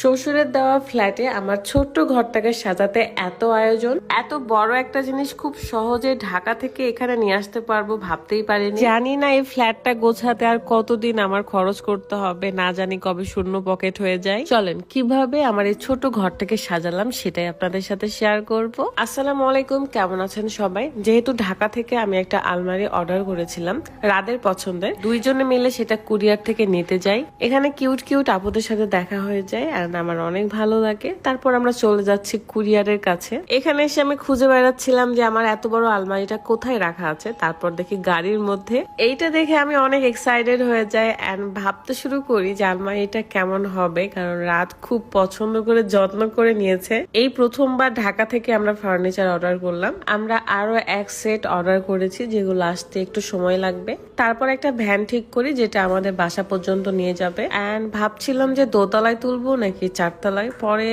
শ্বশুরের দেওয়া ফ্ল্যাটে আমার ছোট্ট ঘরটাকে সাজাতে এত আয়োজন, এত বড় একটা জিনিস খুব সহজে ঢাকা থেকে এখানে নিয়ে আসতে পারব ভাবতেই পারিনি। জানি না এই ফ্ল্যাটটা গোছাতে আর কতদিন আমার খরচ করতে হবে, না জানি কবে শূন্য পকেট হয়ে যায়। চলেন, কীভাবে আমার এই ছোট ঘরটাকে সাজালাম সেটাই আপনাদের সাথে শেয়ার করব। আসসালামু আলাইকুম, কেমন আছেন সবাই? যেহেতু ঢাকা থেকে আমি একটা আলমারি অর্ডার করেছিলাম, রাদের পছন্দের। দুইজনে মিলে সেটা কুরিয়ার থেকে নিতে যাই। এখানে কিউট কিউট আপুদের সাথে দেখা হয়ে যায় আর আমার অনেক ভালো লাগে। তারপর আমরা চলে যাচ্ছি কুরিয়ারের কাছে। এখানে এসে আমি খুঁজে বেড়াচ্ছিলাম যে আমার এত বড় আলমারিটা কোথায় রাখা আছে। তারপর দেখি গাড়ির মধ্যে। এইটা দেখে আমি অনেক এক্সাইটেড হয়ে যাই এন্ড ভাবতে শুরু করি যে আলমারিটা কেমন হবে, কারণ রাত খুব পছন্দ করে যত্ন করে নিয়েছে। এই প্রথমবার ঢাকা থেকে আমরা ফার্নিচার অর্ডার করলাম। আমরা আরও এক সেট অর্ডার করেছি যেগুলো আসতে একটু সময় লাগবে। তারপর একটা ভ্যান ঠিক করি, যেটা আমাদের বাসা পর্যন্ত নিয়ে যাবে। এন্ড ভাবছিলাম যে দোতলায় তুলবো নাকি চারতলায়? পরে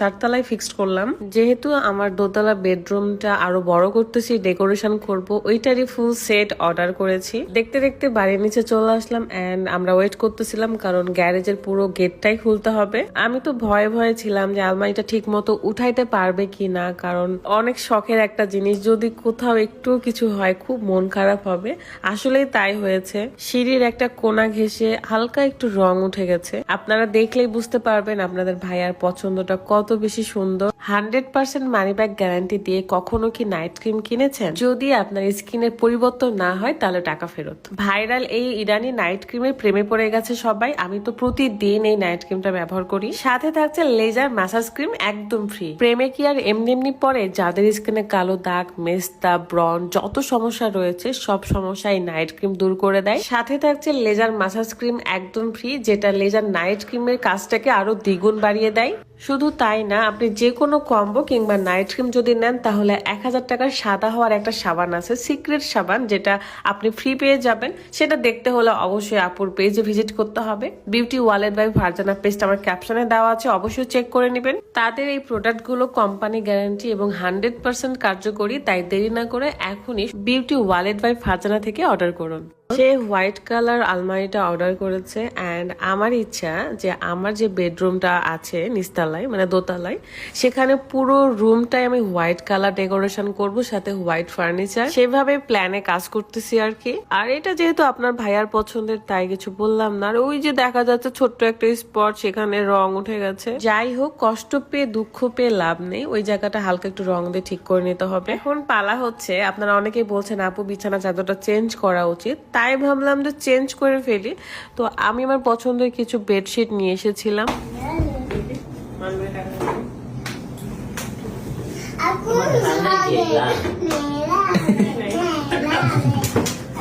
চারতলায় ফিক্সড করলাম। যেহেতু আমার দোতলা বেডরুমটা আরও বড় করতেছি ডেকোরেশন করব, ওইটারই ফুল সেট অর্ডার করেছি। দেখতে দেখতে বাড়ির নিচে চলে আসলাম এন্ড আমরা ওয়েট করতেছিলাম কারণ গ্যারেজের পুরো গেটটাই খুলতে হবে। আমি তো ভয়ে ভয়ে ছিলাম যে আলমারিটা ঠিক মতো উঠাইতে পারবে কি না কারণ অনেক শখের একটা জিনিস, যদি কোথাও একটু কিছু হয়, খুব মন খারাপ হবে। আসলেই তাই হয়েছে। সিঁড়ির একটা কোনা ঘেসে হালকা একটু রং উঠে গেছে। আপনারা দেখলেই বুঝতে পারবেন আপনাদের ভাইয়ার পছন্দটা কত বেশি সুন্দর। Hundred percent money back guarantee দিয়ে কখনো কি নাইট ক্রিম কিনেছেন? যদি আপনার স্কিনের পরিবর্তন না হয়, তাহলে টাকা ফেরত। ভাইরাল এই ইরানি নাইট ক্রিমের প্রেমে পড়ে গেছে সবাই। আমি তো প্রতিদিন এই নাইট ক্রিমটা ব্যবহার করি। সাথে থাকছে লেজার ম্যাসাজ ক্রিম একদম ফ্রি প্রেমে কি আর এমনি এমনি পরে যাদের স্কিনে কালো দাগ, মেস্তা ব্রন যত সমস্যা রয়েছে, সব সমস্যা এই নাইট ক্রিম দূর করে দেয়। সাথে থাকছে লেজার মাসাজ ক্রিম একদম ফ্রি যেটা লেজার নাইট ক্রিমের কাজটাকে আরও দ্বিগুণ বাড়িয়ে দেয়। শুধু তাই না, আপনি যে কোনো কম্বো কিংবা নাইট ক্রিম যদি নেন, তাহলে এক হাজার টাকার সাদা হওয়ার একটা সাবান আছে সিক্রেট সাবান, যেটা আপনি ফ্রি পেয়ে যাবেন। সেটা দেখতে হলে অবশ্যই আপুর পেজে ভিজিট করতে হবে। বিউটি ওয়ালেট বাই ভার্জানা পেজটা আমার ক্যাপশনে দেওয়া আছে, অবশ্যই চেক করে নেবেন। তাদের এই প্রোডাক্টগুলো কোম্পানি গ্যারান্টি এবং হান্ড্রেড পার্সেন্ট কার্যকরী, তাই দেরি না করে এখনই বিউটি ওয়ালেট বাই ফারজানা থেকে অর্ডার করুন। সে হোয়াইট কালার আলমারিটা অর্ডার করেছে অ্যান্ড আমার ইচ্ছা যে আমার যে বেডরুমটা আছে নিচতলায় মানে দোতলায়, সেখানে পুরো রুমটাই আমি হোয়াইট কালার ডেকোরেশন করব, সাথে হোয়াইট ফার্নিচার। সেভাবে প্ল্যানে কাজ করতেছি আর কি। আর এটা যেহেতু আপনার ভাইয়ার পছন্দের, তাই কিছু বললাম না। আর ওই যে দেখা যাচ্ছে ছোট্ট একটা স্পট, সেখানে রং উঠে গেছে। যাই হোক, কষ্ট পেয়ে, দুঃখ পেয়ে লাভ নেই। ওই জায়গাটা হালকা একটু রং দিয়ে ঠিক করে নিতে হবে। এখন পালা হচ্ছে, আপনারা অনেকেই বলছেন, আপু, বিছানা চাদরটা চেঞ্জ করা উচিত। তাই ভাবলাম যে চেঞ্জ করে ফেলি। তো আমি আমার পছন্দের কিছু বেডশিট নিয়ে এসেছিলাম।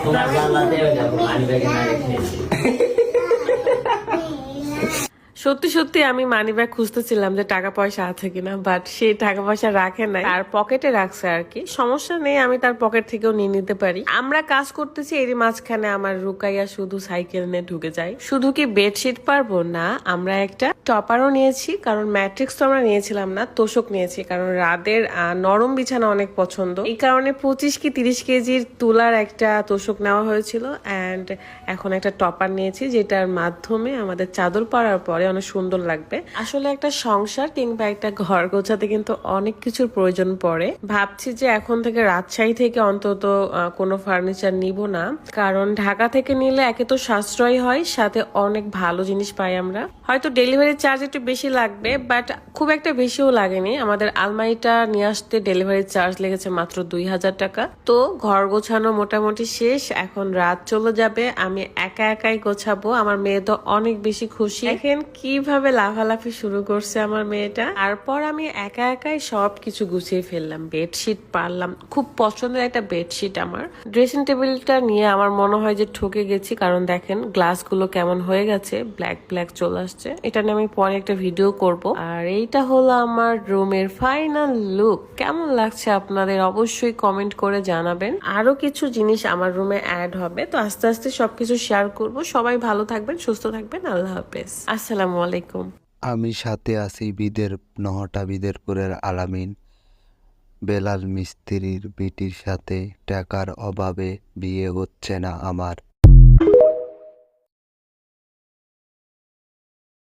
তোমার না সত্যি সত্যি আমি মানি ব্যাগ খুঁজতেছিলাম যে টাকা পয়সা আছে কিনা বাট সে টাকা পয়সা রাখে নাই। আর পকেটে রাখছে আর কি। সমস্যা নেই, আমি তার পকেট থেকেও নিয়ে নিতে পারি। আমরা কাজ করতেছি, এরই মাঝখানে আমার রুকাইয়া শুধু সাইকেল নিয়ে ঢুকে যায়। শুধু কি বেডশিট পারব? না, আমরা একটা টপারও নিয়েছি, কারণ ম্যাট্রিক্স তো আমরা নিয়েছিলাম না, তোষক নিয়েছি, কারণ রাদের নরম বিছানা অনেক পছন্দ। এই কারণে পঁচিশ কি তিরিশ কেজির তুলার একটা তোষক নেওয়া হয়েছিল অ্যান্ড এখন একটা টপার নিয়েছি, যেটার মাধ্যমে আমাদের চাদর পরার পরে অনেক সুন্দর লাগবে। আসলে একটা সংসার কিংবা একটা ঘর গোছাতে কিন্তু অনেক কিছুর প্রয়োজন পড়ে। ভাবছি যে এখন থেকে রাজশাহী থেকে অন্তত কোনো ফার্নিচার নিব না। কারণ ঢাকা থেকে নিলে একে তো সাশ্রয় হয়, সাথে অনেক ভালো জিনিস পাই আমরা। হয়তো ডেলিভারি চার্জ একটু বেশি লাগবে, বাট খুব একটা বেশিও লাগেনি। আমাদের আলমারিটা নিয়ে আসতে ডেলিভারি চার্জ লেগেছে মাত্র দুই হাজার টাকা। তো ঘর গোছানো মোটামুটি শেষ, এখন রাত চলে যাবে, আমি একা একাই গোছাবো। আমার মেয়ে তো অনেক বেশি খুশি। দেখেন কীভাবে লাফালাফি শুরু করছে আমার মেয়েটা? তারপর আমি একা একাই সব কিছু গুছিয়ে ফেললাম। বেডশিট পারলাম। খুব পছন্দের একটা বেডশিট আমার। ড্রেসিং টেবিলটা নিয়ে আমার মনে হয় যে ঠকে গেছি। কারণ দেখেন, গ্লাসগুলো কেমন হয়ে গেছে। ব্ল্যাক ব্ল্যাক চলে আসছে। এটা নিয়ে আমি পরে একটা ভিডিও করব। আর এইটা হলো আমার রুমের ফাইনাল লুক। কেমন লাগছে আপনাদের অবশ্যই কমেন্ট করে জানাবেন। আরও কিছু জিনিস আমার রুমে অ্যাড হবে। তো আস্তে আস্তে সবকিছু শেয়ার করব। সবাই ভালো থাকবেন, সুস্থ থাকবেন। আল্লাহ হাফেজ। আসসালামু আলাইকুম। আমি সাথে আছি বিদের নহটা বিদেরপুরের আলামিন। বেলাল মিস্ত্রির বিটির সাথে টাকার অভাবে বিয়ে হচ্ছে না আমার।